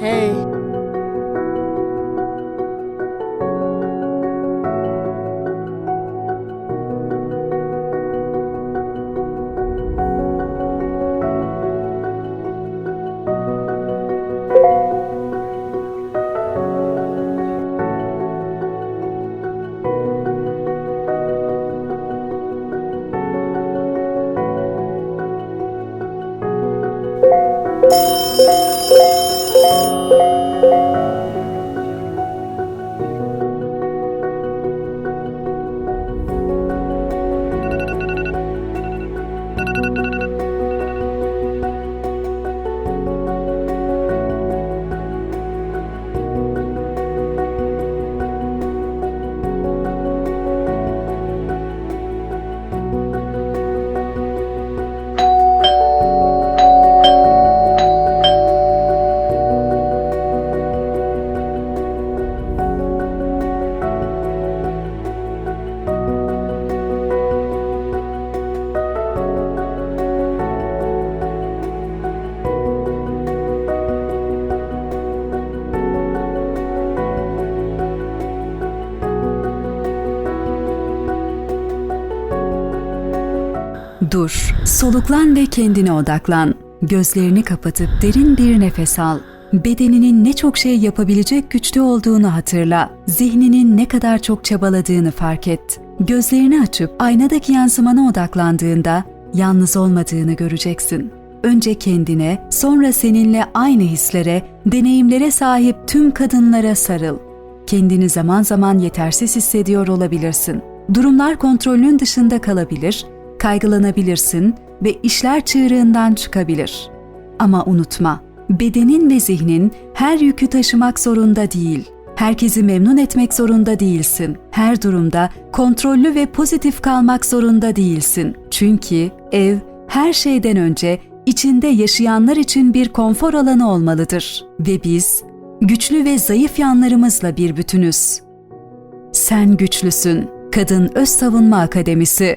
Hey. Dur, soluklan ve kendine odaklan. Gözlerini kapatıp derin bir nefes al. Bedeninin ne çok şey yapabilecek güçlü olduğunu hatırla. Zihninin ne kadar çok çabaladığını fark et. Gözlerini açıp aynadaki yansımana odaklandığında yalnız olmadığını göreceksin. Önce kendine, sonra seninle aynı hislere, deneyimlere sahip tüm kadınlara sarıl. Kendini zaman zaman yetersiz hissediyor olabilirsin. Durumlar kontrolün dışında kalabilir, kaygılanabilirsin ve işler çığırından çıkabilir. Ama unutma, bedenin ve zihnin her yükü taşımak zorunda değil. Herkesi memnun etmek zorunda değilsin. Her durumda kontrollü ve pozitif kalmak zorunda değilsin. Çünkü ev her şeyden önce içinde yaşayanlar için bir konfor alanı olmalıdır ve biz güçlü ve zayıf yanlarımızla bir bütünüz. Sen güçlüsün. Kadın Öz Savunma Akademisi